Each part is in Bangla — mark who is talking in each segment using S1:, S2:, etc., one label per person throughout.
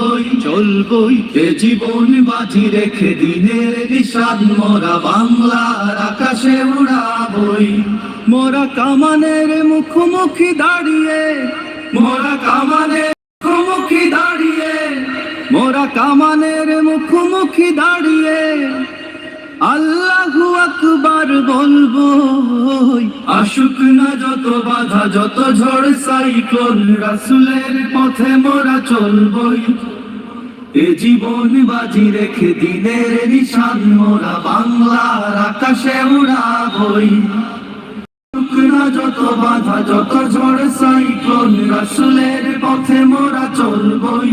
S1: চলবই চলবই এ জীবন বাজি রেখে দিনের নিশান, মোরা বাংলার আকাশে উড়াবই মোরা কামানের মুখোমুখি দাঁড়িয়ে, মোরা কামানের মুখোমুখি দাঁড়িয়ে, মোরা কামানের মুখোমুখি বলব আশুক না যত বাধা, যত ঝড় সাইক্লোন, রাসুলের পথে মোরা চলবই। এ জীবন বাজি রেখে দিনের নিশান, মোরা বাংলার আকাশে উড়াবই। না যত বাধা, যত ঝড় সাইক্লোন, রাসুলের পথে মোরা চলবই।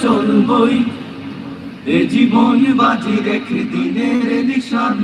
S1: চলবই এ জীবন বাজি রেখে দিনের নিশান